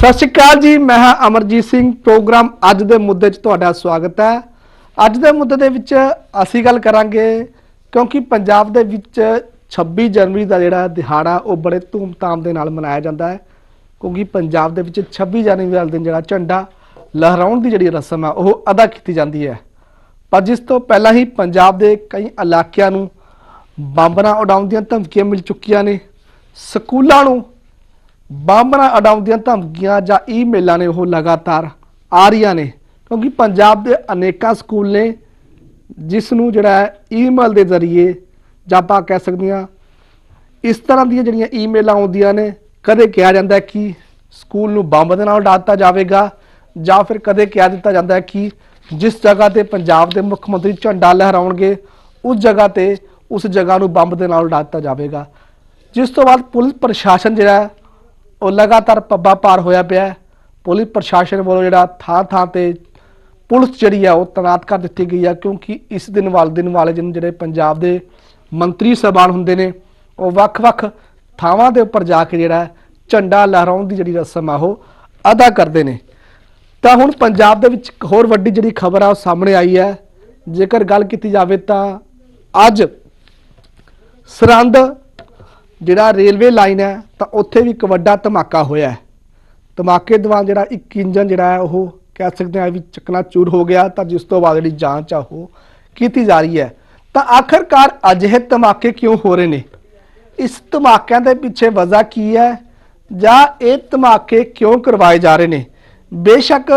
ਸਤਿ ਸ਼੍ਰੀ ਅਕਾਲ ਜੀ, ਮੈਂ ਹਾਂ ਅਮਰਜੀਤ ਸਿੰਘ। ਪ੍ਰੋਗਰਾਮ ਅੱਜ ਦੇ ਮੁੱਦੇ 'ਚ ਤੁਹਾਡਾ ਸਵਾਗਤ ਹੈ। ਅੱਜ ਦੇ ਮੁੱਦੇ ਦੇ ਵਿੱਚ ਅਸੀਂ ਗੱਲ ਕਰਾਂਗੇ ਕਿਉਂਕਿ ਪੰਜਾਬ ਦੇ ਵਿੱਚ 26 ਜਨਵਰੀ ਦਾ ਜਿਹੜਾ ਦਿਹਾੜਾ, ਉਹ ਬੜੇ ਧੂਮਧਾਮ ਦੇ ਨਾਲ ਮਨਾਇਆ ਜਾਂਦਾ ਹੈ। ਕਿਉਂਕਿ ਪੰਜਾਬ ਦੇ ਵਿੱਚ 26 ਜਨਵਰੀ ਵਾਲੇ ਦਿਨ ਜਿਹੜਾ ਝੰਡਾ ਲਹਿਰਾਉਣ ਦੀ ਜਿਹੜੀ ਰਸਮ ਹੈ, ਉਹ ਅਦਾ ਕੀਤੀ ਜਾਂਦੀ ਹੈ। ਪਰ ਜਿਸ ਤੋਂ ਪਹਿਲਾਂ ਹੀ ਪੰਜਾਬ ਦੇ ਕਈ ਇਲਾਕਿਆਂ ਨੂੰ ਬੰਬ ਉਡਾਉਣ ਦੀਆਂ ਧਮਕੀਆਂ ਮਿਲ ਚੁੱਕੀਆਂ ਨੇ। ਸਕੂਲਾਂ ਨੂੰ ਬੰਬ ਨਾਲ ਉਡਾਉਣ ਦੀਆਂ ਧਮਕੀਆਂ ਜਾਂ ਈਮੇਲਾਂ ਨੇ ਉਹ ਲਗਾਤਾਰ ਆ ਰਹੀਆਂ ਨੇ। ਕਿਉਂਕਿ ਪੰਜਾਬ ਦੇ ਅਨੇਕਾਂ ਸਕੂਲ ਨੇ ਜਿਸ ਨੂੰ ਜਿਹੜਾ ਈਮੇਲ ਦੇ ਜ਼ਰੀਏ ਜਾਂ ਆਪਾਂ ਕਹਿ ਸਕਦੇ ਹਾਂ ਇਸ ਤਰ੍ਹਾਂ ਦੀਆਂ ਜਿਹੜੀਆਂ ਈਮੇਲਾਂ ਆਉਂਦੀਆਂ ਨੇ, ਕਦੇ ਕਿਹਾ ਜਾਂਦਾ ਹੈ ਕਿ ਸਕੂਲ ਨੂੰ ਬੰਬ ਦੇ ਨਾਲ ਉਡਾ ਦਿੱਤਾ ਜਾਵੇਗਾ ਜਾਂ ਫਿਰ ਕਦੇ ਕਿਹਾ ਦਿੱਤਾ ਜਾਂਦਾ ਹੈ ਕਿ ਜਿਸ ਜਗ੍ਹਾ ਤੇ ਪੰਜਾਬ ਦੇ ਮੁੱਖ ਮੰਤਰੀ ਝੰਡਾ ਲਹਿਰਾਉਣਗੇ, ਉਸ ਜਗ੍ਹਾ ਤੇ ਉਸ ਜਗ੍ਹਾ ਨੂੰ ਬੰਬ ਦੇ ਨਾਲ ਉਡਾ ਦਿੱਤਾ ਜਾਵੇਗਾ। ਜਿਸ ਤੋਂ ਬਾਅਦ ਪੁਲਿਸ ਪ੍ਰਸ਼ਾਸਨ ਜਿਹੜਾ ਉਹ ਲਗਾਤਾਰ ਪੱਬਾ ਪਾਰ ਹੋਇਆ ਪਿਆ ਹੈ। ਪੁਲਿਸ ਪ੍ਰਸ਼ਾਸਨ ਵੱਲੋਂ ਜਿਹੜਾ ਥਾਂ ਥਾਂ ਤੇ ਪੁਲਿਸ ਜਿਹੜੀ ਆ ਉਹ ਤੈਨਾਤ ਕਰ ਦਿੱਤੀ ਗਈ ਆ, ਕਿਉਂਕਿ ਇਸ ਦਿਨ ਵਾਲੇ ਦਿਨ ਵਾਲੇ ਦਿਨ ਜਿਹੜੇ ਪੰਜਾਬ ਦੇ ਮੰਤਰੀ ਸਭਾਨ ਹੁੰਦੇ ਨੇ, ਉਹ ਵੱਖ-ਵੱਖ ਥਾਵਾਂ ਦੇ ਉੱਪਰ ਜਾ ਕੇ ਜਿਹੜਾ ਝੰਡਾ ਲਹਿਰਾਉਣ ਦੀ ਜਿਹੜੀ ਰਸਮ ਆ ਉਹ ਅਦਾ ਕਰਦੇ ਨੇ। ਤਾਂ ਹੁਣ ਪੰਜਾਬ ਦੇ ਵਿੱਚ ਇੱਕ ਹੋਰ ਵੱਡੀ ਜਿਹੜੀ ਖਬਰ ਆ ਉਹ ਸਾਹਮਣੇ ਆਈ ਹੈ। ਜੇਕਰ ਗੱਲ ਕੀਤੀ ਜਾਵੇ ਤਾਂ ਅੱਜ ਸਰੰਦ ਜਿਹੜਾ ਰੇਲਵੇ ਲਾਈਨ ਹੈ, ਤਾਂ ਉੱਥੇ ਵੀ ਇੱਕ ਵੱਡਾ ਧਮਾਕਾ ਹੋਇਆ ਧਮਾਕੇ ਦੌਰਾਨ ਜਿਹੜਾ ਇੱਕ ਇੰਜਨ ਜਿਹੜਾ ਹੈ, ਉਹ ਕਹਿ ਸਕਦੇ ਹਾਂ ਵੀ ਚਕਨਾ ਚੂਰ ਹੋ ਗਿਆ, ਤਾਂ ਜਿਸ ਤੋਂ ਬਾਅਦ ਜਿਹੜੀ ਜਾਂਚ ਆ, ਉਹ ਕੀਤੀ ਜਾ ਰਹੀ ਹੈ। ਤਾਂ ਆਖਰਕਾਰ ਅਜਿਹੇ ਧਮਾਕੇ ਕਿਉਂ ਹੋ ਰਹੇ ਨੇ? ਇਸ ਧਮਾਕਿਆਂ ਦੇ ਪਿੱਛੇ ਵਜ੍ਹਾ ਕੀ ਹੈ? ਜਾਂ ਇਹ ਧਮਾਕੇ ਕਿਉਂ ਕਰਵਾਏ ਜਾ ਰਹੇ ਨੇ? ਬੇਸ਼ੱਕ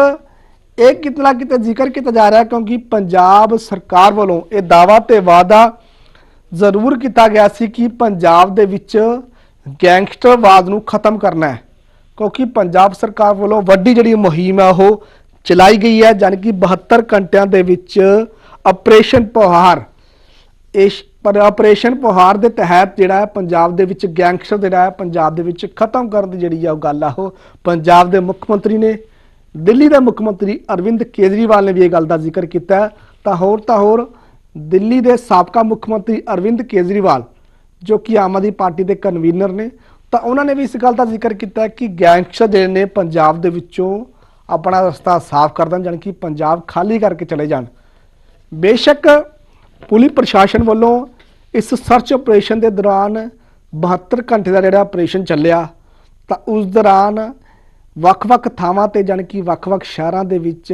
ਇਹ ਕਿਤਨਾ ਕਿਤੇ ਜ਼ਿਕਰ ਕੀਤਾ ਜਾ ਰਿਹਾ ਕਿਉਂਕਿ ਪੰਜਾਬ ਸਰਕਾਰ ਵੱਲੋਂ ਇਹ ਦਾਵਾ ਤੇ ਵਾਅਦਾ ਜ਼ਰੂਰ ਕੀਤਾ ਗਿਆ ਸੀ ਕਿ ਪੰਜਾਬ ਦੇ ਵਿੱਚ ਗੈਂਗਸਟਰਵਾਦ ਨੂੰ ਖਤਮ ਕਰਨਾ ਹੈ, ਕਿਉਂਕਿ ਪੰਜਾਬ ਸਰਕਾਰ ਵੱਲੋਂ ਵੱਡੀ ਜਿਹੜੀ ਮੁਹਿੰਮ ਹੈ ਉਹ ਚਲਾਈ ਗਈ ਹੈ, ਜਾਣੀ ਕਿ 72 ਘੰਟਿਆਂ ਦੇ ਵਿੱਚ ਆਪਰੇਸ਼ਨ ਪਹਾਰ, ਇਸ ਪਰ ਆਪਰੇਸ਼ਨ ਪਹਾੜ ਦੇ ਤਹਿਤ ਜਿਹੜਾ ਹੈ ਪੰਜਾਬ ਦੇ ਵਿੱਚ ਗੈਂਗਸਟਰ ਜਿਹੜਾ ਹੈ ਪੰਜਾਬ ਦੇ ਵਿੱਚ ਖਤਮ ਕਰਨ ਦੀ ਜਿਹੜੀ ਆ ਉਹ ਗੱਲ ਆ ਉਹ ਪੰਜਾਬ ਦੇ ਮੁੱਖ ਮੰਤਰੀ ਨੇ, ਦਿੱਲੀ ਦੇ ਮੁੱਖ ਮੰਤਰੀ ਅਰਵਿੰਦ ਕੇਜਰੀਵਾਲ ਨੇ ਵੀ ਇਹ ਗੱਲ ਦਾ ਜ਼ਿਕਰ ਕੀਤਾ ਤਾਂ ਹੋਰ ਤਾਂ ਹੋਰ ਦਿੱਲੀ ਦੇ ਸਾਬਕਾ ਮੁੱਖ ਮੰਤਰੀ ਅਰਵਿੰਦ ਕੇਜਰੀਵਾਲ, ਜੋ ਕਿ ਆਮ ਆਦਮੀ ਪਾਰਟੀ ਦੇ ਕਨਵੀਨਰ ਨੇ, ਤਾਂ ਉਹਨਾਂ ਨੇ ਵੀ ਇਸ ਗੱਲ ਦਾ ਜ਼ਿਕਰ ਕੀਤਾ ਕਿ ਗੈਂਗਸਟਰ ਜਿਹੜੇ ਨੇ ਪੰਜਾਬ ਦੇ ਵਿੱਚੋਂ ਆਪਣਾ ਰਸਤਾ ਸਾਫ਼ ਕਰ ਦੇਣ, ਜਾਣੀ ਕਿ ਪੰਜਾਬ ਖਾਲੀ ਕਰਕੇ ਚਲੇ ਜਾਣ। ਬੇਸ਼ੱਕ ਪੁਲਿਸ ਪ੍ਰਸ਼ਾਸਨ ਵੱਲੋਂ ਇਸ ਸਰਚ ਆਪਰੇਸ਼ਨ ਦੇ ਦੌਰਾਨ 72 ਘੰਟੇ ਦਾ ਜਿਹੜਾ ਆਪਰੇਸ਼ਨ ਚੱਲਿਆ, ਤਾਂ ਉਸ ਦੌਰਾਨ ਵੱਖ-ਵੱਖ ਥਾਵਾਂ ਤੇ, ਜਾਣੀ ਕਿ ਵੱਖ-ਵੱਖ ਸ਼ਹਿਰਾਂ ਦੇ ਵਿੱਚ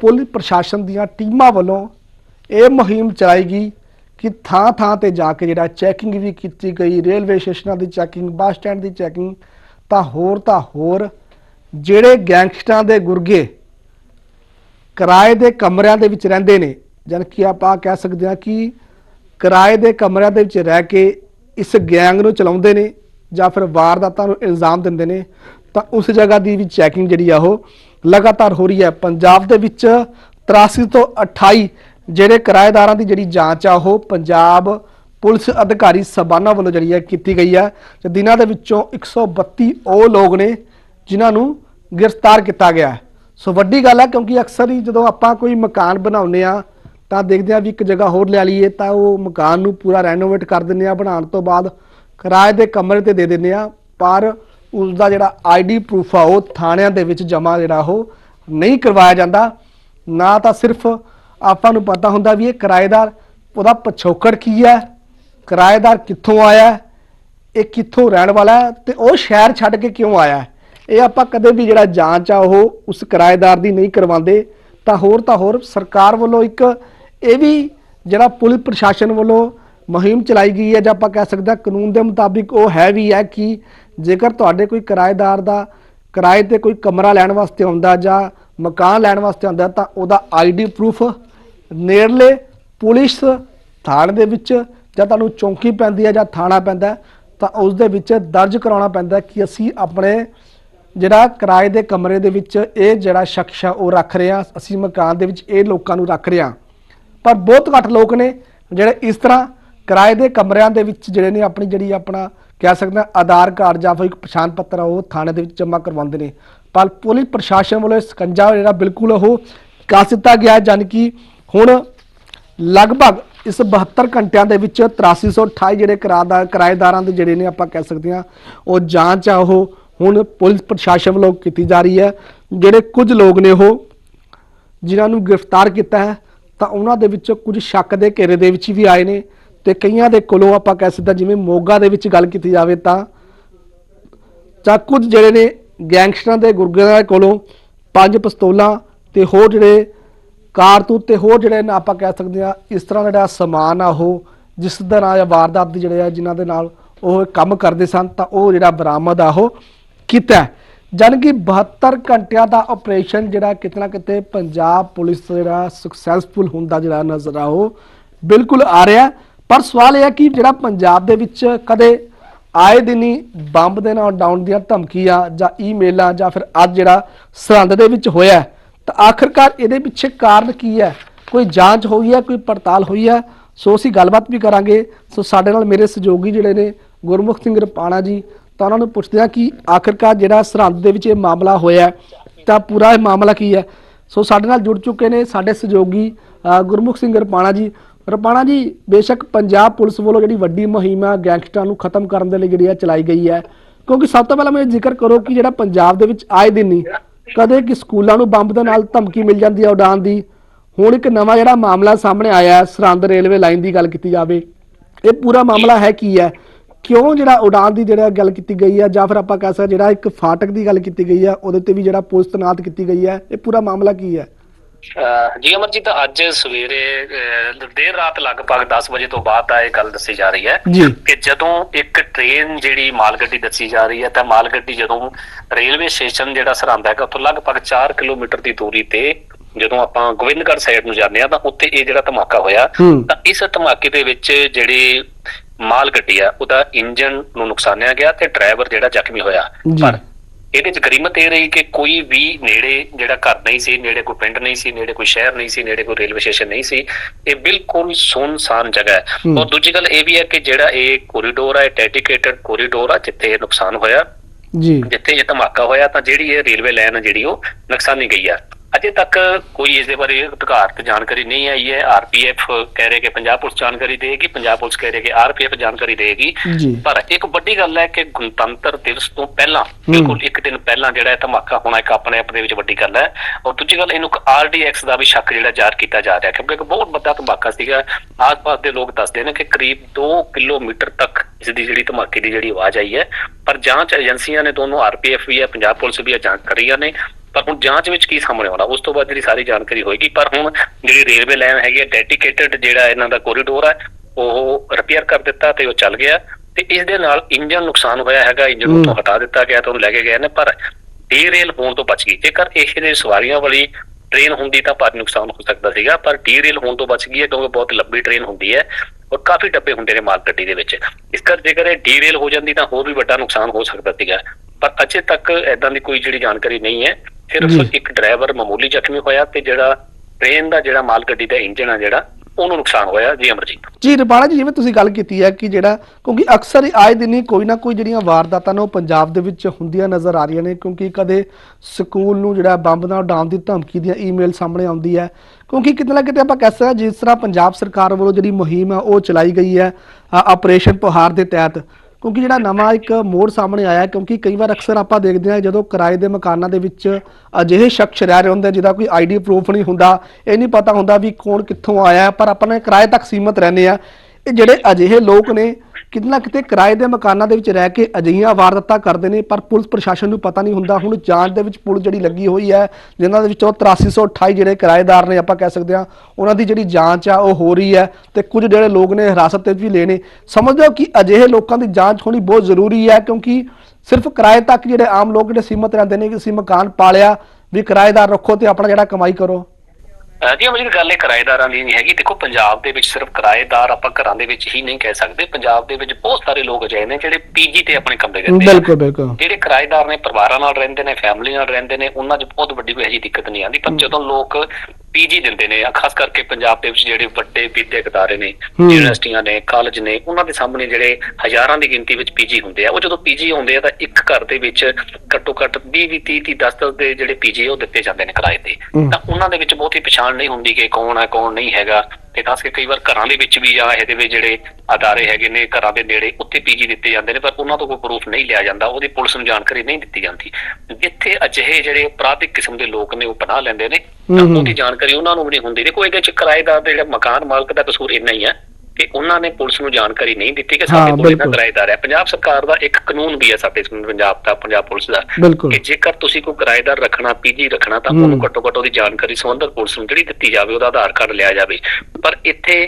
ਪੁਲਿਸ ਪ੍ਰਸ਼ਾਸਨ ਦੀਆਂ ਟੀਮਾਂ ਵੱਲੋਂ ਇਹ ਮੁਹਿੰਮ ਚਲਾਈ ਗਈ ਕਿ ਥਾਂ-ਥਾਂ ਤੇ ਜਾ ਕੇ ਜਿਹੜਾ ਚੈਕਿੰਗ ਵੀ ਕੀਤੀ ਗਈ, ਰੇਲਵੇ ਸਟੇਸ਼ਨਾਂ ਦੀ ਚੈਕਿੰਗ, ਬੱਸ ਸਟੈਂਡ ਦੀ ਚੈਕਿੰਗ, ਤਾਂ ਹੋਰ ਤਾਂ ਹੋਰ ਜਿਹੜੇ ਗੈਂਗਸਟਰਾਂ ਦੇ ਗੁਰਗੇ ਕਿਰਾਏ ਦੇ ਕਮਰਿਆਂ ਦੇ ਵਿੱਚ ਰਹਿੰਦੇ ਨੇ ਜਨ ਕਿ ਆਪਾਂ ਕਹਿ ਸਕਦੇ ਹਾਂ ਕਿ ਕਿਰਾਏ ਦੇ ਕਮਰਿਆਂ ਦੇ ਵਿੱਚ ਰਹਿ ਕੇ ਇਸ ਗੈਂਗ ਨੂੰ ਚਲਾਉਂਦੇ ਨੇ ਜਾਂ ਫਿਰ ਵਾਰਦਾਤਾਂ ਨੂੰ ਇਲਜ਼ਾਮ ਦਿੰਦੇ ਨੇ, ਤਾਂ ਉਸ ਜਗ੍ਹਾ ਦੀ ਵੀ ਚੈਕਿੰਗ ਜਿਹੜੀ ਆ ਉਹ ਲਗਾਤਾਰ ਹੋ ਰਹੀ ਹੈ। ਪੰਜਾਬ ਦੇ ਵਿੱਚ 83 ਤੋਂ 28 ਜਿਹੜੇ ਕਿਰਾਏਦਾਰਾਂ ਦੀ ਜਿਹੜੀ ਜਾਂਚ ਆ, ਉਹ ਪੰਜਾਬ ਪੁਲਿਸ ਅਧਿਕਾਰੀ ਸਬਾਨਾ ਵੱਲੋਂ ਜਿਹੜੀ ਹੈ ਕੀਤੀ ਗਈ ਹੈ ਤੇ ਦਿਨਾਂ ਦੇ ਵਿੱਚੋਂ 132 ਉਹ ਲੋਕ ਨੇ ਜਿਨ੍ਹਾਂ ਨੂੰ ਗ੍ਰਿਫਤਾਰ ਕੀਤਾ ਗਿਆ ਸੋ ਵੱਡੀ ਗੱਲ ਹੈ ਕਿਉਂਕਿ ਅਕਸਰ ਹੀ ਜਦੋਂ ਆਪਾਂ ਕੋਈ ਮਕਾਨ ਬਣਾਉਂਦੇ ਆ ਤਾਂ ਦੇਖਦੇ ਆ ਵੀ ਇੱਕ ਜਗ੍ਹਾ ਹੋਰ ਲੈ ਲਈਏ, ਤਾਂ ਉਹ ਮਕਾਨ ਨੂੰ ਪੂਰਾ ਰੈਨੋਵੇਟ ਕਰ ਦਿੰਦੇ ਆ ਬਣਾਉਣ ਤੋਂ ਬਾਅਦ ਕਿਰਾਏ ਦੇ ਕਮਰੇ ਤੇ ਦੇ ਦਿੰਦੇ ਆ ਪਰ ਉਸ ਦਾ ਜਿਹੜਾ ਆਈਡੀ ਪ੍ਰੂਫ ਆ, ਉਹ ਥਾਣਿਆਂ ਦੇ ਵਿੱਚ ਜਮ੍ਹਾਂ ਜਿਹੜਾ ਉਹ ਨਹੀਂ ਕਰਵਾਇਆ ਜਾਂਦਾ। ਨਾ ਤਾਂ ਸਿਰਫ ਆਪਾਂ ਨੂੰ ਪਤਾ ਹੁੰਦਾ ਵੀ ਇਹ ਕਿਰਾਏਦਾਰ ਉਹਦਾ ਪਿਛੋਕੜ ਕੀ ਹੈ? ਕਿਰਾਏਦਾਰ ਕਿੱਥੋਂ ਆਇਆ? ਹੈ, ਇਹ ਕਿੱਥੋਂ ਰਹਿਣ ਵਾਲਾ ਹੈ? ਤੇ ਉਹ ਸ਼ਹਿਰ ਛੱਡ ਕੇ ਕਿਉਂ ਆਇਆ ਹੈ। ਇਹ ਆਪਾਂ ਕਦੇ ਵੀ ਜਿਹੜਾ ਜਾਂਚ ਆ ਉਹ ਉਸ ਕਿਰਾਏਦਾਰ ਦੀ ਨਹੀਂ ਕਰਵਾਉਂਦੇ। ਤਾਂ ਹੋਰ ਤਾਂ ਹੋਰ ਸਰਕਾਰ ਵੱਲੋਂ ਇੱਕ ਇਹ ਵੀ ਜਿਹੜਾ ਪੁਲਿਸ ਪ੍ਰਸ਼ਾਸਨ ਵੱਲੋਂ ਮੁਹਿੰਮ ਚਲਾਈ ਗਈ ਹੈ ਜਾਂ ਆਪਾਂ ਕਹਿ ਸਕਦੇ ਹਾਂ ਕਾਨੂੰਨ ਦੇ ਮੁਤਾਬਿਕ ਉਹ ਹੈ ਵੀ ਹੈ ਕਿ ਜੇਕਰ ਤੁਹਾਡੇ ਕੋਈ ਕਿਰਾਏਦਾਰ ਦਾ ਕਿਰਾਏ ਤੇ ਕੋਈ ਕਮਰਾ ਲੈਣ ਵਾਸਤੇ ਆਉਂਦਾ ਜਾਂ ਮਕਾਨ ਲੈਣ ਵਾਸਤੇ ਆਉਂਦਾ ਤਾਂ ਉਹਦਾ ਆਈਡੀ ਪ੍ਰੂਫ ਨੇੜਲੇ ਪੁਲਿਸ ਥਾਣੇ ਦੇ ਵਿੱਚ ਜਾਂ ਤੁਹਾਨੂੰ ਚੌਂਕੀ ਪੈਂਦੀ ਹੈ ਜਾਂ ਥਾਣਾ ਪੈਂਦਾ ਤਾਂ ਉਸ ਦੇ ਵਿੱਚ ਦਰਜ ਕਰਾਉਣਾ ਪੈਂਦਾ ਕਿ ਅਸੀਂ ਆਪਣੇ ਜਿਹੜਾ ਕਿਰਾਏ ਦੇ ਕਮਰੇ ਦੇ ਵਿੱਚ ਇਹ ਜਿਹੜਾ ਸ਼ਖਸ ਆ ਉਹ ਰੱਖ ਰਹੇ ਹਾਂ ਅਸੀਂ ਮਕਾਨ ਦੇ ਵਿੱਚ ਇਹ ਲੋਕਾਂ ਨੂੰ ਰੱਖ ਰਹੇ ਹਾਂ। ਪਰ ਬਹੁਤ ਘੱਟ ਲੋਕ ਨੇ ਜਿਹੜੇ ਇਸ ਤਰ੍ਹਾਂ ਕਿਰਾਏ ਦੇ ਕਮਰਿਆਂ ਦੇ ਵਿੱਚ ਜਿਹੜੇ ਨੇ ਆਪਣੀ ਜਿਹੜੀ ਆਪਣਾ ਕਹਿ ਸਕਦੇ ਹਾਂ ਆਧਾਰ ਕਾਰਡ ਜਾਂ ਫਿਰ ਇੱਕ ਪਛਾਣ ਪੱਤਰ ਉਹ ਥਾਣੇ ਦੇ ਵਿੱਚ ਜਮ੍ਹਾਂ ਕਰਵਾਉਂਦੇ ਨੇ। ਪਰ ਪੁਲਿਸ ਪ੍ਰਸ਼ਾਸਨ ਵੱਲੋਂ ਇਹ ਸਕੰਜਾ ਜਿਹੜਾ ਬਿਲਕੁਲ ਉਹ ਕੱਸ ਦਿੱਤਾ ਗਿਆ ਹੈ, ਜਾਣੀ ਕਿ ਹੁਣ ਲਗਭਗ ਇਸ 72 ਘੰਟਿਆਂ ਦੇ ਵਿੱਚ 8328 ਜਿਹੜੇ ਕਿਰਾਏਦਾਰ ਕਿਰਾਏਦਾਰਾਂ ਦੇ ਜਿਹੜੇ ਨੇ ਆਪਾਂ ਕਹਿ ਸਕਦੇ ਹਾਂ, ਉਹ ਜਾਂਚ ਆ ਉਹ ਹੁਣ ਪੁਲਿਸ ਪ੍ਰਸ਼ਾਸਨ ਵੱਲੋਂ ਕੀਤੀ ਜਾ ਰਹੀ ਹੈ। ਜਿਹੜੇ ਕੁਝ ਲੋਕ ਨੇ ਉਹ, ਜਿਨ੍ਹਾਂ ਨੂੰ ਗ੍ਰਿਫਤਾਰ ਕੀਤਾ ਹੈ, ਤਾਂ ਉਹਨਾਂ ਦੇ ਵਿੱਚੋਂ ਕੁਝ ਸ਼ੱਕ ਦੇ ਘੇਰੇ ਦੇ ਵਿੱਚ ਵੀ ਆਏ ਨੇ ਤੇ ਕਈਆਂ ਦੇ ਕੋਲੋਂ ਆਪਾਂ ਕਹਿ ਸਕਦੇ ਹਾਂ, ਜਿਵੇਂ ਮੋਗਾ ਦੇ ਵਿੱਚ ਗੱਲ ਕੀਤੀ ਜਾਵੇ ਤਾਂ, ਜਾਂ ਕੁਝ ਜਿਹੜੇ ਨੇ ਗੈਂਗਸਟਰਾਂ ਦੇ ਗੁਰਗਿਆਂ ਦੇ ਕੋਲੋਂ ਪੰਜ ਪਿਸਤੌਲਾਂ ਤੇ ਹੋਰ ਜਿਹੜੇ ਕਾਰਤੂਸ ਤੇ ਹੋਰ ਜਿਹੜੇ ਨੇ ਆਪਾਂ ਕਹਿ ਸਕਦੇ ਆ ਇਸ ਤਰ੍ਹਾਂ ਦਾ ਜਿਹੜਾ ਸਮਾਨ ਆ ਉਹ, ਜਿਸ ਦਾ ਨਾਲ ਜਾਂ ਵਾਰਦਾਤ ਦੀ ਜਿਹੜੇ ਆ ਜਿਨ੍ਹਾਂ ਦੇ ਨਾਲ ਉਹ ਕੰਮ ਕਰਦੇ ਸਨ, ਤਾਂ ਉਹ ਜਿਹੜਾ ਬਰਾਮਦ ਆ ਉਹ ਕੀਤਾ ਹੈ। ਜਾਣੀ ਕਿ 72 ਘੰਟਿਆਂ ਦਾ ਆਪਰੇਸ਼ਨ ਜਿਹੜਾ ਕਿਤੇ ਨਾ ਕਿਤੇ ਪੰਜਾਬ ਪੁਲਿਸ ਜਿਹੜਾ ਸਕਸੈਸਫੁਲ ਹੁੰਦਾ ਜਿਹੜਾ ਨਜ਼ਰ ਆ ਉਹ ਬਿਲਕੁਲ ਆ ਰਿਹਾ ਪਰ ਸਵਾਲ ਇਹ ਹੈ ਕਿ ਜਿਹੜਾ ਪੰਜਾਬ ਦੇ ਵਿੱਚ ਕਦੇ ਆਏ ਦਿਨੀ ਬੰਬ ਦੇ ਨਾਲ ਡਾਊਨ ਦੀਆਂ ਧਮਕੀਆਂ ਜਾਂ ਈਮੇਲਾਂ ਜਾਂ ਫਿਰ ਅੱਜ ਜਿਹੜਾ ਸਰਹੰਦ ਦੇ ਵਿੱਚ ਹੋਇਆ ਤਾਂ ਆਖਰਕਾਰ ਇਹਦੇ ਪਿੱਛੇ ਕਾਰਨ ਕੀ ਹੈ? ਕੋਈ ਜਾਂਚ ਹੋਈ ਹੈ? ਕੋਈ ਪੜਤਾਲ ਹੋਈ ਹੈ? ਸੋ ਅਸੀਂ ਗੱਲਬਾਤ ਵੀ ਕਰਾਂਗੇ। ਸੋ ਸਾਡੇ ਨਾਲ ਮੇਰੇ ਸਹਿਯੋਗੀ ਜਿਹੜੇ ਨੇ, ਗੁਰਮੁਖ ਸਿੰਘ ਰਪਾਣਾ ਜੀ, ਤਾਂ ਉਹਨਾਂ ਨੂੰ ਪੁੱਛਦੇ ਹਾਂ ਕਿ ਆਖਰਕਾਰ ਜਿਹੜਾ ਸਰਹੰਦ ਦੇ ਵਿੱਚ ਇਹ ਮਾਮਲਾ ਹੋਇਆ ਤਾਂ ਪੂਰਾ ਇਹ ਮਾਮਲਾ ਕੀ ਹੈ? ਸੋ ਸਾਡੇ ਨਾਲ ਜੁੜ ਚੁੱਕੇ ਨੇ ਸਾਡੇ ਸਹਿਯੋਗੀ ਗੁਰਮੁਖ ਸਿੰਘ ਰਪਾਣਾ ਜੀ। ਰਪਾਣਾ ਜੀ, ਬੇਸ਼ੱਕ ਪੰਜਾਬ ਪੁਲਿਸ ਵੱਲੋਂ ਜਿਹੜੀ ਵੱਡੀ ਮੁਹਿੰਮ ਹੈ ਗੈਂਗਸਟਰਾਂ ਨੂੰ ਖਤਮ ਕਰਨ ਦੇ ਲਈ ਜਿਹੜੀ ਆ ਚਲਾਈ ਗਈ ਹੈ। ਕਿਉਂਕਿ ਸਭ ਤੋਂ ਪਹਿਲਾਂ ਮੈਂ ਜ਼ਿਕਰ ਕਰੋ ਕਿ ਜਿਹੜਾ ਪੰਜਾਬ ਦੇ ਵਿੱਚ ਆਏ ਦਿਨ ਨਹੀਂ ਕਦੇ ਕਿ ਸਕੂਲਾਂ ਨੂੰ ਬੰਬ ਦੇ ਨਾਲ ਧਮਕੀ ਮਿਲ ਜਾਂਦੀ ਹੈ ਉਡਾਣ ਦੀ? ਹੁਣ ਇੱਕ ਨਵਾਂ ਜਿਹੜਾ ਮਾਮਲਾ ਸਾਹਮਣੇ ਆਇਆ ਹੈ, ਸਰਹੰਦ ਰੇਲਵੇ ਲਾਈਨ ਦੀ ਗੱਲ ਕੀਤੀ ਜਾਵੇ, ਇਹ ਪੂਰਾ ਮਾਮਲਾ ਹੈ ਕੀ ਹੈ? ਕਿਉਂ ਜਿਹੜਾ ਉਡਾਨ ਦੀ ਜਿਹੜਾ ਗੱਲ ਕੀਤੀ ਗਈ ਹੈ ਜਾਂ ਫਿਰ ਆਪਾਂ ਕਹਿ ਸਕਦੇ ਜਿਹੜਾ ਇੱਕ ਫਾਟਕ ਦੀ ਗੱਲ ਕੀਤੀ ਗਈ ਹੈ, ਉਹਦੇ ਤੇ ਵੀ ਜਿਹੜਾ ਪੁਲਿਸ ਤਨਾਤ ਕੀਤੀ ਗਈ ਹੈ, ਇਹ ਪੂਰਾ ਮਾਮਲਾ ਕੀ ਹੈ? ਜੀ ਅਮਰਜੀਤ ਅੱਜ ਸਵੇਰੇ ਦੇਰ ਰਾਤ ਲਗਭਗ 10 ਵਜੇ ਤੋਂ ਬਾਅਦ ਆ ਇਹ ਗੱਲ ਦੱਸੀ ਜਾ ਰਹੀ ਹੈ ਕਿ ਜਦੋਂ ਇੱਕ ਟ੍ਰੇਨ ਜਿਹੜੀ ਮਾਲ ਗੱਡੀ ਦੱਸੀ ਜਾ ਰਹੀ ਹੈ ਤਾਂ ਮਾਲ ਗੱਡੀ ਜਦੋਂ ਰੇਲਵੇ ਸਟੇਸ਼ਨ ਜਿਹੜਾ ਸਰਹੰਦ ਹੈਗਾ ਉੱਥੋਂ ਲਗਭਗ 4 ਕਿਲੋਮੀਟਰ ਦੀ ਦੂਰੀ ਤੇ ਜਦੋਂ ਆਪਾਂ ਗੋਬਿੰਦਗੜ੍ਹ ਸਾਈਡ ਨੂੰ ਜਾਂਦੇ ਆ ਤਾਂ ਉੱਥੇ ਇਹ ਜਿਹੜਾ ਧਮਾਕਾ ਹੋਇਆ ਤਾਂ ਇਸ ਧਮਾਕੇ ਦੇ ਵਿੱਚ ਜਿਹੜੀ ਮਾਲ ਗੱਡੀ ਆ ਉਹਦਾ ਇੰਜਨ ਨੂੰ ਨੁਕਸਾਨਿਆ ਗਿਆ ਤੇ ਡਰਾਈਵਰ ਜਿਹੜਾ ਜ਼ਖਮੀ ਹੋਇਆ। ਪਰ ਇਹਦੇ ਚ ਗਰੀਮਤ ਇਹ ਰਹੀ ਕਿ ਕੋਈ ਵੀ ਨੇੜੇ ਜਿਹੜਾ ਘਰ ਨਹੀਂ ਸੀ ਨੇੜੇ ਕੋਈ ਪਿੰਡ ਨਹੀਂ ਸੀ ਨੇੜੇ ਕੋਈ ਸ਼ਹਿਰ ਨਹੀਂ ਸੀ ਨੇੜੇ ਕੋਈ ਰੇਲਵੇ ਸਟੇਸ਼ਨ ਨਹੀਂ ਸੀ ਇਹ ਬਿਲਕੁਲ ਸੁਨਸਾਨ ਜਗ੍ਹਾ ਹੈ। ਹੂੰ। ਔਰ ਦੂਜੀ ਗੱਲ ਇਹ ਵੀ ਹੈ ਕਿ ਜਿਹੜਾ ਇਹ ਕੋਰੀਡੋਰ ਹੈ ਡੈਡੀਕੇਟਡ ਕੋਰੀਡੋਰ ਆ ਜਿੱਥੇ ਇਹ ਨੁਕਸਾਨ ਹੋਇਆ ਜੀ। ਜਿੱਥੇ ਇਹ ਧਮਾਕਾ ਹੋਇਆ ਤਾਂ ਜਿਹੜੀ ਇਹ ਰੇਲਵੇ ਲਾਈਨ ਜਿਹੜੀ ਉਹ ਨੁਕਸਾਨੀ ਗਈ ਆ। ਅਜੇ ਤੱਕ ਕੋਈ ਇਸ ਦੇ ਬਾਰੇ ਅਧਿਕਾਰਤ ਜਾਣਕਾਰੀ ਨਹੀਂ ਆਈ ਹੈ। ਆਰਪੀਐਫ ਕਹਿ ਰਹੇ ਕਿ ਪੰਜਾਬ ਪੁਲਿਸ ਜਾਣਕਾਰੀ ਦੇਗੀ ਪੰਜਾਬ ਪੁਲਿਸ ਕਹਿ ਰਹੀ ਕਿ ਆਰਪੀਐਫ ਜਾਣਕਾਰੀ ਦੇਗੀ। ਪਰ ਇੱਕ ਵੱਡੀ ਗੱਲ ਹੈ ਕਿ ਗਣਤੰਤਰ ਦਿਵਸ ਤੋਂ ਪਹਿਲਾਂ ਬਿਲਕੁਲ ਇੱਕ ਦਿਨ ਪਹਿਲਾਂ ਜਿਹੜਾ ਧਮਾਕਾ ਹੋਣਾ ਇੱਕ ਆਪਣੇ ਆਪ ਦੇ ਵਿੱਚ ਵੱਡੀ ਗੱਲ ਹੈ। ਔਰ ਦੂਜੀ ਗੱਲ ਇਹਨੂੰ ਆਰਡੀਐਕਸ ਦਾ ਵੀ ਸ਼ੱਕ ਜਿਹੜਾ ਜ਼ਾਹਰ ਕੀਤਾ ਜਾ ਰਿਹਾ ਕਿਉਂਕਿ ਇੱਕ ਬਹੁਤ ਵੱਡਾ ਧਮਾਕਾ ਸੀਗਾ। ਆਸ-ਪਾਸ ਦੇ ਲੋਕ ਦੱਸਦੇ ਨੇ ਕਿ ਕਰੀਬ 2 ਕਿਲੋਮੀਟਰ ਤੱਕ ਇਸ ਦੀ ਜਿਹੜੀ ਧਮਾਕੇ ਦੀ ਜਿਹੜੀ ਆਵਾਜ਼ ਆਈ ਹੈ। ਪਰ ਜਾਂਚ ਏਜੰਸੀਆਂ ਨੇ ਦੋਨੋਂ ਆਰਪੀਐਫ ਵੀ ਹੈ ਪੰਜਾਬ ਪੁਲਿਸ ਵੀ ਹੈ ਜਾਂਚ ਕਰ ਰਹੀਆਂ ਨੇ। ਪਰ ਹੁਣ ਜਾਂਚ ਵਿੱਚ ਕੀ ਸਾਹਮਣੇ ਆਉਣਾ? ਉਸ ਤੋਂ ਬਾਅਦ ਜਿਹੜੀ ਸਾਰੀ ਜਾਣਕਾਰੀ ਹੋਏਗੀ ਪਰ ਹੁਣ ਜਿਹੜੀ ਰੇਲਵੇ ਲਾਈਨ ਹੈਗੀ ਹੈ ਡੈਡੀਕੇਟਡ ਜਿਹੜਾ ਇਹਨਾਂ ਦਾ ਕੋਰੀਡੋਰ ਹੈ ਉਹ ਰਿਪੇਅਰ ਕਰ ਦਿੱਤਾ ਤੇ ਉਹ ਚੱਲ ਗਿਆ। ਤੇ ਇਸ ਦੇ ਨਾਲ ਇੰਜਨ ਨੁਕਸਾਨ ਹੋਇਆ ਹੈਗਾ ਇੰਜਨ ਹੂੰ। ਉੱਥੋਂ ਹਟਾ ਦਿੱਤਾ ਗਿਆ ਤੇ ਉਹਨੂੰ ਲੈ ਕੇ ਗਏ ਨੇ ਪਰ ਡੀ-ਰੇਲ ਹੋਣ ਤੋਂ ਬਚ ਗਈ। ਜੇਕਰ ਇਹ ਦੇ ਸਵਾਰੀਆਂ ਵਾਲੀ ਟ੍ਰੇਨ ਹੁੰਦੀ ਤਾਂ ਭਾਰੀ ਨੁਕਸਾਨ ਹੋ ਸਕਦਾ ਸੀਗਾ ਪਰ ਡੀ-ਰੇਲ ਹੋਣ ਤੋਂ ਬਚ ਗਈ ਹੈ ਕਿਉਂਕਿ ਬਹੁਤ ਲੰਬੀ ਟ੍ਰੇਨ ਹੁੰਦੀ ਹੈ ਔਰ ਕਾਫੀ ਡੱਬੇ ਹੁੰਦੇ ਨੇ ਮਾਲ ਗੱਡੀ ਦੇ ਵਿੱਚ। ਇਸ ਕਰ ਜੇਕਰ ਇਹ ਡੀ-ਰੇਲ ਹੋ ਜਾਂਦੀ ਤਾਂ ਹੋਰ ਵੀ ਵੱਡਾ ਨੁਕਸਾਨ ਹੋ ਸਕਦਾ ਸੀਗਾ। ਪਰ ਅਜੇ ਤੱਕ ਐਦਾਂ ਦੀ ਕੋਈ ਜਿਹੜੀ ਜਾਣਕਾਰੀ ਨਹੀਂ ਹੈ। ਸਿਰਫ ਇੱਕ ਡਰਾਈਵਰ ਮਾਮੂਲੀ ਜ਼ਖਮੀ ਹੋਇਆ ਤੇ ਜਿਹੜਾ ਟ੍ਰੇਨ ਦਾ ਜਿਹੜਾ ਮਾਲ ਗੱਡੀ ਦਾ ਇੰਜਨ ਆ ਜਿਹੜਾ ਉਹਨੂੰ ਨੁਕਸਾਨ ਹੋਇਆ ਜੀ ਅਮਰਜੀਤ। ਜੀ ਰਪਾਣਾ ਜੀ ਜਿਵੇਂ ਤੁਸੀਂ ਗੱਲ ਕੀਤੀ ਹੈ ਕਿ ਜਿਹੜਾ ਕਿਉਂਕਿ ਅਕਸਰ ਆਏ ਦਿਨ ਹੀ ਕੋਈ ਨਾ ਕੋਈ ਜਿਹੜੀਆਂ ਵਾਰਦਾਤਾਂ ਨੇ ਉਹ ਪੰਜਾਬ ਦੇ ਵਿੱਚ ਹੁੰਦੀਆਂ ਨਜ਼ਰ ਆ ਰਹੀਆਂ ਨੇ ਕਿਉਂਕਿ ਕਦੇ ਸਕੂਲ ਨੂੰ ਜਿਹੜਾ ਬੰਬ ਨਾਲ ਉਡਾਉਣ ਦੀ ਧਮਕੀ ਦੀਆਂ ਈਮੇਲ ਸਾਹਮਣੇ ਆਉਂਦੀ ਹੈ। ਕਿਉਂਕਿ ਕਿਤੇ ਨਾ ਕਿਤੇ ਆਪਾਂ ਕਹਿ ਸਕਦੇ ਹਾਂ ਜਿਸ ਤਰ੍ਹਾਂ ਪੰਜਾਬ ਸਰਕਾਰ ਵੱਲੋਂ ਜਿਹੜੀ ਮੁਹਿੰਮ ਹੈ ਉਹ ਚਲਾਈ ਗਈ ਹੈ ਆਪਰੇਸ਼ਨ ਪੁਹਾਰ ਦੇ ਤਹਿਤ। ਕਿਉਂਕਿ ਜਿਹੜਾ ਨਵਾਂ ਇੱਕ ਮੋੜ ਸਾਹਮਣੇ ਆਇਆ ਕਿਉਂਕਿ ਕਈ ਵਾਰ ਅਕਸਰ ਆਪਾਂ ਦੇਖਦੇ ਹਾਂ ਜਦੋਂ ਕਿਰਾਏ ਦੇ ਮਕਾਨਾਂ ਦੇ ਵਿੱਚ ਅਜਿਹੇ ਸ਼ਖਸ ਰਹਿ ਰਹੇ ਹੁੰਦੇ ਜਿਹਦਾ ਕੋਈ ਆਈਡੀ ਪ੍ਰੂਫ ਨਹੀਂ ਹੁੰਦਾ, ਇਹ ਨਹੀਂ ਪਤਾ ਹੁੰਦਾ ਵੀ ਕੌਣ ਕਿੱਥੋਂ ਆਇਆ ਪਰ ਆਪਾਂ ਨੇ ਕਿਰਾਏ ਤੱਕ ਸੀਮਤ ਰਹਿੰਦੇ ਆ। ਇਹ ਜਿਹੜੇ ਅਜਿਹੇ ਲੋਕ ਨੇ ਕਿਤੇ ਨਾ ਕਿਤੇ ਕਿਰਾਏ ਦੇ ਮਕਾਨਾਂ ਦੇ ਵਿੱਚ ਰਹਿ ਕੇ ਅਜਿਹੀਆਂ ਵਾਰਦਾਤਾਂ ਕਰਦੇ ਨੇ, ਪਰ ਪੁਲਿਸ ਪ੍ਰਸ਼ਾਸਨ ਨੂੰ ਪਤਾ ਨਹੀਂ ਹੁੰਦਾ। ਹੁਣ ਜਾਂਚ ਦੇ ਵਿੱਚ ਪੁਲਿਸ ਜਿਹੜੀ ਲੱਗੀ ਹੋਈ ਹੈ, ਜਿਨ੍ਹਾਂ ਦੇ ਵਿੱਚੋਂ 8328 ਜਿਹੜੇ ਕਿਰਾਏਦਾਰ ਨੇ ਆਪਾਂ ਕਹਿ ਸਕਦੇ ਹਾਂ, ਉਹਨਾਂ ਦੀ ਜਿਹੜੀ ਜਾਂਚ ਆ, ਉਹ ਹੋ ਰਹੀ ਹੈ ਤੇ ਕੁਝ ਜਿਹੜੇ ਲੋਕ ਨੇ ਹਿਰਾਸਤ ਤੇ ਵੀ ਲਏ ਨੇ। ਸਮਝਦੇ ਹੋ ਕਿ ਅਜਿਹੇ ਲੋਕਾਂ ਦੀ ਜਾਂਚ ਹੋਣੀ ਬਹੁਤ ਜ਼ਰੂਰੀ ਹੈ, ਕਿਉਂਕਿ ਸਿਰਫ ਕਿਰਾਏ ਤੱਕ ਜਿਹੜੇ ਆਮ ਲੋਕ ਜਿਹੜੇ ਸੀਮਤ ਰਹਿੰਦੇ ਨੇ ਕਿ ਅਸੀਂ ਮਕਾਨ ਪਾਲਿਆ, ਵੀ ਕਿਰਾਏਦਾਰ ਰੱਖੋ ਤੇ ਆਪਣਾ ਜਿਹੜਾ ਕਮਾਈ ਕਰੋ। ਜੀ ਅਮਰਜੀਤ ਗੱਲ ਇਹ ਕਿਰਾਏਦਾਰਾਂ ਦੀ ਨਹੀਂ ਹੈਗੀ ਦੇਖੋ ਪੰਜਾਬ ਦੇ ਵਿੱਚ ਸਿਰਫ ਕਿਰਾਏਦਾਰ ਆਪਾਂ ਘਰਾਂ ਦੇ ਵਿੱਚ ਹੀ ਨਹੀਂ ਕਹਿ ਸਕਦੇ। ਪੰਜਾਬ ਦੇ ਵਿੱਚ ਬਹੁਤ ਸਾਰੇ ਲੋਕ ਅਜਿਹੇ ਨੇ ਜਿਹੜੇ ਪੀਜੀ ਤੇ ਆਪਣੇ ਕਮਰੇ ਰਹਿੰਦੇ ਆ ਬਿਲਕੁਲ ਬਿਲਕੁਲ। ਜਿਹੜੇ ਕਿਰਾਏਦਾਰ ਨੇ ਪਰਿਵਾਰਾਂ ਨਾਲ ਰਹਿੰਦੇ ਨੇ ਫੈਮਿਲੀ ਨਾਲ ਰਹਿੰਦੇ ਨੇ ਉਹਨਾਂ 'ਚ ਬਹੁਤ ਵੱਡੀ ਕੋਈ ਇਹੋ ਜਿਹੀ ਦਿੱਕਤ ਨਹੀਂ ਆਉਂਦੀ। ਪਰ ਜਦੋਂ ਲੋਕ ਪੀਜੀ ਦਿੰਦੇ ਨੇ ਖਾਸ ਕਰਕੇ ਪੰਜਾਬ ਦੇ ਵਿੱਚ ਜਿਹੜੇ ਵੱਡੇ ਵਿਦਿਅਕ ਅਦਾਰੇ ਨੇ। ਯੂਨੀਵਰਸਿਟੀਆਂ ਨੇ ਕਾਲਜ ਨੇ ਉਹਨਾਂ ਦੇ ਸਾਹਮਣੇ ਜਿਹੜੇ ਹਜ਼ਾਰਾਂ ਦੀ ਗਿਣਤੀ ਵਿੱਚ ਪੀਜੀ ਹੁੰਦੇ ਆ ਉਹ ਜਦੋਂ ਪੀਜੀ ਹੁੰਦੇ ਆ ਤਾਂ ਇੱਕ ਘਰ ਦੇ ਵਿੱਚ ਘੱਟੋ ਘੱਟ 20 20 30 30 10 10 ਦੇ ਜਿਹੜੇ ਪੀਜੀ ਉਹ ਦਿੱਤੇ ਜਾਂਦੇ ਨੇ ਕਿਰਾਏ ਤੇ। ਤਾਂ ਉਹਨਾਂ ਦੇ ਵਿੱਚ ਬਹੁਤੀ ਪਛਾਣ ਨਹੀਂ ਹੁੰਦੀ ਕਿ ਕੌਣ ਹੈ ਕੌਣ ਨਹੀਂ ਹੈਗਾ ਤੇ ਖਾਸ ਕਰਕੇ ਕਈ ਵਾਰ ਘਰਾਂ ਦੇ ਵਿੱਚ ਵੀ ਜਾਂ ਇਹਦੇ ਵਿੱਚ ਜਿਹੜੇ ਅਦਾਰੇ ਹੈਗੇ ਨੇ ਘਰਾਂ ਦੇ ਨੇੜੇ ਉੱਥੇ ਪੀਜੀ ਦਿੱਤੇ ਜਾਂਦੇ ਨੇ ਪਰ ਉਹਨਾਂ ਤੋਂ ਕੋਈ ਪ੍ਰੂਫ ਨਹੀਂ ਲਿਆ ਜਾਂਦਾ ਉਹਦੀ ਪੁਲਿਸ ਨੂੰ ਜਾਣਕਾਰੀ ਨਹੀਂ ਦਿੱਤੀ ਜਾਂਦੀ। ਜਿੱਥੇ ਅਜਿਹੇ ਜਿਹੜੇ ਅਪਰਾਧਿਕ ਕਿਸਮ ਦੇ ਲੋਕ ਨੇ ਉਹ ਪਨਾਹ ਲੈਂਦੇ ਨੇ। ਉਹਦੀ ਜਾਣਕਾਰੀ ਉਹਨਾਂ ਨੂੰ ਵੀ ਨਹੀਂ ਹੁੰਦੀ। ਦੇਖੋ ਇਹਦੇ ਚ ਕਿਰਾਏਦਾਰ ਦੇ ਜਿਹੜਾ ਮਕਾਨ ਮਾਲਕ ਦਾ ਕਸੂਰ ਇੰਨਾ ਹੀ ਹੈ। ਕਿ ਉਹਨਾਂ ਨੇ ਪੁਲਿਸ ਨੂੰ ਜਾਣਕਾਰੀ ਨਹੀਂ ਦਿੱਤੀ ਕਿ ਸਾਡੇ ਕੋਲ ਇਹਨਾਂ। ਕਿਰਾਏਦਾਰ ਹੈ ਪੰਜਾਬ ਸਰਕਾਰ ਦਾ ਇੱਕ ਕਾਨੂੰਨ ਵੀ ਹੈ ਸਾਡੇ ਪੰਜਾਬ ਦਾ ਪੰਜਾਬ ਪੁਲਿਸ ਦਾ ਕਿ ਜੇਕਰ ਤੁਸੀਂ ਕੋਈ ਕਿਰਾਏਦਾਰ ਰੱਖਣਾ ਪੀਜੀ ਰੱਖਣਾ ਤਾਂ। ਉਹਨੂੰ ਘੱਟੋ ਘੱਟ ਉਹਦੀ ਜਾਣਕਾਰੀ ਸੰਬੰਧਤ ਪੁਲਿਸ ਨੂੰ ਜਿਹੜੀ ਦਿੱਤੀ ਜਾਵੇ ਉਹਦਾ ਆਧਾਰ ਕਾਰਡ ਲਿਆ ਜਾਵੇ ਪਰ ਇੱਥੇ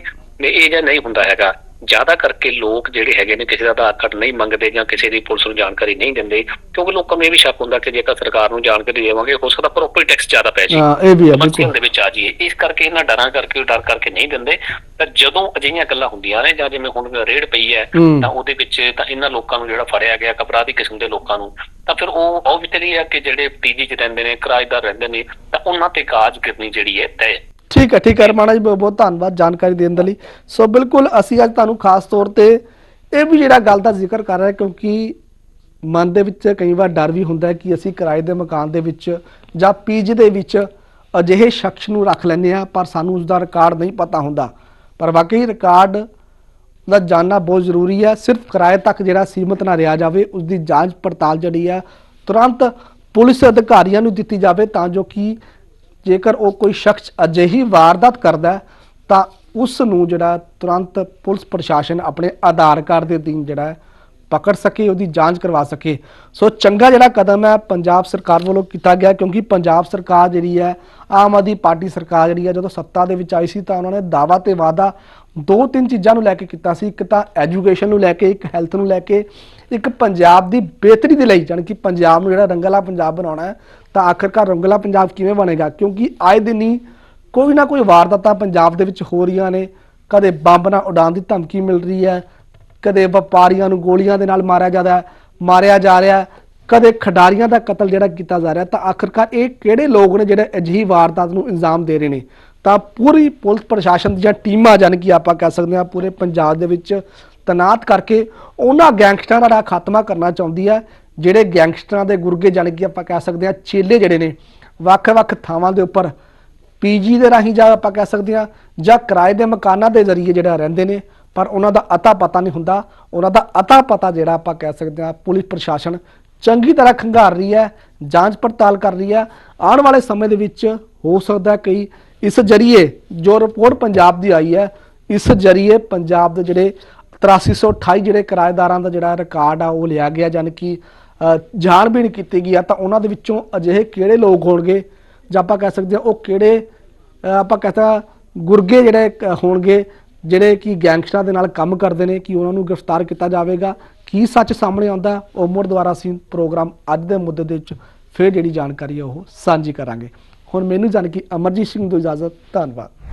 ਇਹ ਜਿਹਾ ਨਹੀਂ ਹੁੰਦਾ ਹੈਗਾ ਜ਼ਿਆਦਾ ਕਰਕੇ ਲੋਕ ਜਿਹੜੇ ਹੈਗੇ ਨੇ ਕਿਸੇ ਦਾ ਆਧਾਰ ਕਾਰਡ ਨਹੀਂ ਮੰਗਦੇ ਜਾਂ ਕਿਸੇ ਦੀ ਪੁਲਿਸ ਨੂੰ ਜਾਣਕਾਰੀ ਨਹੀਂ ਦਿੰਦੇ ਕਿਉਂਕਿ ਲੋਕਾਂ ਨੂੰ ਇਹ ਵੀ ਸ਼ੱਕ ਹੁੰਦਾ ਕਿ ਜੇਕਰ ਸਰਕਾਰ ਨੂੰ ਜਾਣਕਾਰੀ ਦੇਵਾਂਗੇ ਹੋ ਸਕਦਾ ਪ੍ਰੋਪਰਟੀ ਟੈਕਸ ਜ਼ਿਆਦਾ ਪੈ ਜਾਏ। ਹਾਂ ਇਹ ਵੀ ਹੈ ਬਿਲਕੁਲ। ਦੇ ਵਿੱਚ ਆ ਜਾਈਏ। ਇਸ ਕਰਕੇ ਇਹਨਾਂ ਡਰਾਂ ਕਰਕੇ ਉਹ ਡਰ ਕਰਕੇ ਨਹੀਂ ਦਿੰਦੇ। ਤਾਂ ਜਦੋਂ ਅਜਿਹੀਆਂ ਗੱਲਾਂ ਹੁੰਦੀਆਂ ਨੇ ਜਾਂ ਜਿਵੇਂ ਹੁਣ ਰੇਡ ਪਈ ਹੈ। ਤਾਂ ਉਹਦੇ ਵਿੱਚ ਤਾਂ ਇਹਨਾਂ ਲੋਕਾਂ ਨੂੰ ਜਿਹੜਾ ਫੜਿਆ ਗਿਆ ਅਪਰਾਧੀ ਕਿਸਮ ਦੇ ਲੋਕਾਂ ਨੂੰ ਤਾਂ ਫਿਰ ਉਹ ਆਬਵੀਅਸਲੀ ਹੈ ਕਿ ਜਿਹੜੇ ਪੀਜੀ 'ਚ ਰਹਿੰਦੇ ਨੇ ਕਿਰਾਏਦਾਰ ਰਹਿੰਦੇ ਨੇ ਤਾਂ ਉਹਨਾਂ ਤੇ ਕਾਜ ਕਰਨੀ ਜਿਹੜੀ ਹੈ ਤੈਅ। ਠੀਕ ਹੈ ਠੀਕ ਹੈ ਰਮਾਣਾ ਜੀ, ਬਹੁਤ ਬਹੁਤ ਧੰਨਵਾਦ ਜਾਣਕਾਰੀ ਦੇਣ ਦੇ ਲਈ। ਸੋ ਬਿਲਕੁਲ ਅਸੀਂ ਅੱਜ ਤੁਹਾਨੂੰ ਖਾਸ ਤੌਰ ਤੇ ਇਹ ਵੀ ਜਿਹੜਾ ਗੱਲ ਦਾ ਜ਼ਿਕਰ ਕਰ ਰਹੇ ਕਿਉਂਕਿ ਮਨ ਦੇ ਵਿੱਚ ਕਈ ਵਾਰ ਡਰ ਵੀ ਹੁੰਦਾ ਹੈ ਕਿ ਅਸੀਂ ਕਿਰਾਏ ਦੇ ਮਕਾਨ ਦੇ ਵਿੱਚ ਜਾਂ ਪੀਜੀ ਦੇ ਵਿੱਚ ਅਜਿਹੇ ਸ਼ਖਸ ਨੂੰ ਰੱਖ ਲੈਂਦੇ ਆ ਪਰ ਸਾਨੂੰ ਉਸ ਦਾ ਰਿਕਾਰਡ ਨਹੀਂ ਪਤਾ ਹੁੰਦਾ। ਪਰ ਵਾਕਈ ਰਿਕਾਰਡ ਦਾ ਜਾਣਨਾ ਬਹੁਤ ਜ਼ਰੂਰੀ ਹੈ। ਸਿਰਫ ਕਿਰਾਏ ਤੱਕ ਜਿਹੜਾ ਸੀਮਤ ਨਾ ਰਿਹਾ ਜਾਵੇ ਉਸ ਦੀ ਜਾਂਚ ਪੜਤਾਲ ਜਿਹੜੀ ਹੈ, ਤੁਰੰਤ ਪੁਲਿਸ ਅਧਿਕਾਰੀਆਂ ਨੂੰ ਦਿੱਤੀ ਜਾਵੇ ਤਾਂ ਜੋ ਕਿ ਜੇਕਰ ਉਹ ਕੋਈ ਸ਼ਖਸ ਅਜਿਹੀ ਵਾਰਦਾਤ ਕਰਦਾ ਤਾਂ ਉਸ ਨੂੰ ਜਿਹੜਾ ਤੁਰੰਤ ਪੁਲਿਸ ਪ੍ਰਸ਼ਾਸਨ ਆਪਣੇ ਆਧਾਰ ਕਾਰਡ ਦੇ ਅਧੀਨ ਜਿਹੜਾ ਪਕੜ ਸਕੇ, ਉਹਦੀ ਜਾਂਚ ਕਰਵਾ ਸਕੇ। ਸੋ ਚੰਗਾ ਜਿਹੜਾ ਕਦਮ ਹੈ, ਪੰਜਾਬ ਸਰਕਾਰ ਵੱਲੋਂ ਕੀਤਾ ਗਿਆ, ਕਿਉਂਕਿ ਪੰਜਾਬ ਸਰਕਾਰ ਜਿਹੜੀ ਹੈ, ਆਮ ਆਦਮੀ ਪਾਰਟੀ ਸਰਕਾਰ ਜਿਹੜੀ ਹੈ, ਜਦੋਂ ਸੱਤਾ ਦੇ ਵਿੱਚ ਆਈ ਸੀ, ਤਾਂ ਉਹਨਾਂ ਨੇ ਦਾਵਾ ਤੇ ਵਾਦਾ ਦੋ ਤਿੰਨ ਚੀਜ਼ਾਂ ਨੂੰ ਲੈ ਕੇ ਕੀਤਾ ਸੀ। ਇੱਕ ਤਾਂ ਐਜੂਕੇਸ਼ਨ ਨੂੰ ਲੈ ਕੇ, ਇੱਕ ਹੈਲਥ ਨੂੰ ਲੈ ਕੇ, ਇੱਕ ਪੰਜਾਬ ਦੀ ਬਿਹਤਰੀ ਦੇ ਲਈ, ਜਾਣੀ ਕਿ ਪੰਜਾਬ ਨੂੰ ਜਿਹੜਾ ਰੰਗਲਾ ਪੰਜਾਬ ਬਣਾਉਣਾ ਹੈ ਤਾਂ ਆਖਰਕਾਰ ਰੰਗਲਾ ਪੰਜਾਬ ਕਿਵੇਂ ਬਣੇਗਾ? ਕਿਉਂਕਿ ਆਏ ਦਿਨ ਹੀ ਕੋਈ ਨਾ ਕੋਈ ਵਾਰਦਾਤਾਂ ਪੰਜਾਬ ਦੇ ਵਿੱਚ ਹੋ ਰਹੀਆਂ ਨੇ। ਕਦੇ ਬੰਬ ਨਾਲ ਉਡਾਉਣ ਦੀ ਧਮਕੀ ਮਿਲ ਰਹੀ ਹੈ। ਕਦੇ ਵਪਾਰੀਆਂ ਨੂੰ ਗੋਲੀਆਂ ਦੇ ਨਾਲ ਮਾਰਿਆ ਜਾਂਦਾ ਹੈ, ਮਾਰਿਆ ਜਾ ਰਿਹਾ ਕਦੇ ਖਿਡਾਰੀਆਂ ਦਾ ਕਤਲ ਜਿਹੜਾ ਕੀਤਾ ਜਾ ਰਿਹਾ ਤਾਂ ਆਖਰਕਾਰ ਇਹ ਕਿਹੜੇ ਲੋਕ ਨੇ ਜਿਹੜੇ ਅਜਿਹੀ ਵਾਰਦਾਤ ਨੂੰ ਇਲਜ਼ਾਮ ਦੇ ਰਹੇ ਨੇ? ਤਾਂ ਪੂਰੀ ਪੁਲਿਸ ਪ੍ਰਸ਼ਾਸਨ ਦੀਆਂ ਟੀਮਾਂ ਜਾਣੀ ਕਿ ਆਪਾਂ ਕਹਿ ਸਕਦੇ ਹਾਂ ਪੂਰੇ ਪੰਜਾਬ ਦੇ ਵਿੱਚ ਤਨਾਤ ਕਰਕੇ ਉਹਨਾਂ ਗੈਂਗਸਟਰਾਂ ਦਾ ਖਾਤਮਾ ਕਰਨਾ ਚਾਹੁੰਦੀ ਹੈ। ਜਿਹੜੇ ਗੈਂਗਸਟਰਾਂ ਦੇ ਗੁਰਗੇ ਜਾਣੀ ਕਿ ਆਪਾਂ ਕਹਿ ਸਕਦੇ ਹਾਂ ਚੇਲੇ ਜਿਹੜੇ ਨੇ, ਵੱਖ-ਵੱਖ ਥਾਵਾਂ ਦੇ ਉੱਪਰ ਪੀਜੀ ਦੇ ਰਾਹੀਂ ਜਾਂ ਆਪਾਂ ਕਹਿ ਸਕਦੇ ਹਾਂ ਜਾਂ ਕਿਰਾਏ ਦੇ ਮਕਾਨਾਂ ਦੇ ਜ਼ਰੀਏ ਜਿਹੜਾ ਰਹਿੰਦੇ ਨੇ, ਪਰ ਉਹਨਾਂ ਦਾ ਅਤਾ ਪਤਾ ਨਹੀਂ ਹੁੰਦਾ। ਉਹਨਾਂ ਦਾ ਅਤਾ ਪਤਾ ਜਿਹੜਾ ਆਪਾਂ ਕਹਿ ਸਕਦੇ ਹਾਂ ਪੁਲਿਸ ਪ੍ਰਸ਼ਾਸਨ ਚੰਗੀ ਤਰ੍ਹਾਂ ਖੰਗਾਰ ਰਹੀ ਹੈ, ਜਾਂਚ ਪੜਤਾਲ ਕਰ ਰਹੀ ਹੈ। ਆਉਣ ਵਾਲੇ ਸਮੇਂ ਦੇ ਵਿੱਚ ਹੋ ਸਕਦਾ ਕਈ ਇਸ ਜਰੀਏ ਜੋ ਰਿਪੋਰਟ ਪੰਜਾਬ ਦੀ ਆਈ ਹੈ, ਇਸ ਜਰੀਏ ਪੰਜਾਬ ਦੇ ਜਿਹੜੇ 8328 ਜਿਹੜੇ ਕਿਰਾਏਦਾਰਾਂ ਦਾ ਜਿਹੜਾ ਰਿਕਾਰਡ ਆ ਉਹ ਲਿਆ ਗਿਆ, ਜਾਣੀ ਕਿ ਜਾਣਬੀਣ ਕੀਤੀ ਗਈ ਆ ਤਾਂ ਉਹਨਾਂ ਦੇ ਵਿੱਚੋਂ ਅਜਿਹੇ ਕਿਹੜੇ ਲੋਕ ਹੋਣਗੇ? ਜਾਂ ਆਪਾਂ ਕਹਿ ਸਕਦੇ ਹਾਂ ਉਹ ਕਿਹੜੇ ਅ, ਆਪਾਂ ਕਹਤਾ ਗੁਰਗੇ ਜਿਹੜੇ ਕ- ਹੋਣਗੇ ਜਿਹੜੇ ਕਿ ਗੈਂਗਸਟਰਾਂ ਦੇ ਨਾਲ ਕੰਮ ਕਰਦੇ ਨੇ ਕਿ ਉਹਨਾਂ ਨੂੰ ਗ੍ਰਿਫਤਾਰ ਕੀਤਾ ਜਾਵੇਗਾ? ਕੀ ਸੱਚ ਸਾਹਮਣੇ ਆਉਂਦਾ? ਉਹ ਮੁੜ ਦੁਬਾਰਾ ਅਸੀਂ ਪ੍ਰੋਗਰਾਮ ਅੱਜ ਦੇ ਮੁੱਦੇ ਦੇ ਵਿੱਚ ਫਿਰ ਜਿਹੜੀ ਜਾਣਕਾਰੀ ਹੈ ਉਹ ਸਾਂਝੀ ਕਰਾਂਗੇ। ਹੁਣ ਮੈਨੂੰ ਜਾਣ ਕਿ ਅਮਰਜੀਤ ਸਿੰਘ ਦੀ ਇਜਾਜ਼ਤ ਧੰਨਵਾਦ।